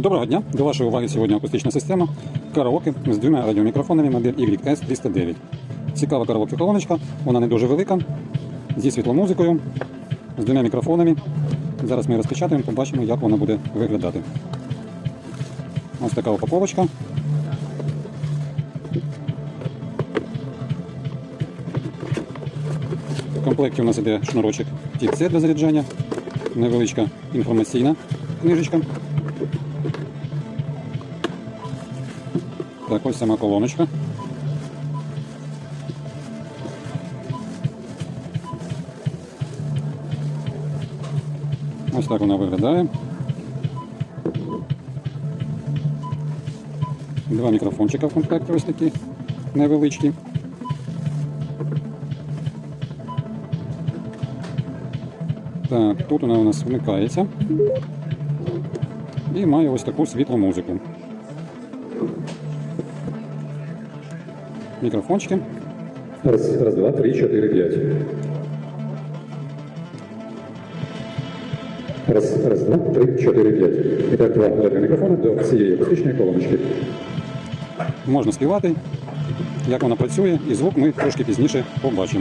Доброго дня! До вашої уваги сьогодні акустична система караоке з двома радіомікрофонами модель YS309. Цікава караоке колоночка, вона не дуже велика, зі світломузикою, з двома мікрофонами. Зараз ми розпечатаємо, побачимо, як вона буде виглядати. Ось така упаковочка. В комплекті у нас іде шнурочок Type-C для заряджання, невеличка інформаційна книжечка. Так, ось сама колоночка. Ось так вона виглядає. Два мікрофончика в комплекті ось такі невеличкі. Так, тут вона у нас вмикається. І має ось таку світлу музику. Мікрофончики. Раз, раз, два, три, чотири, п'ять. Раз, раз, два, три, чотири, п'ять. І так два радіомікрофони до цієї акустичної колоночки. Можна співати, як вона працює, і звук ми трошки пізніше побачимо.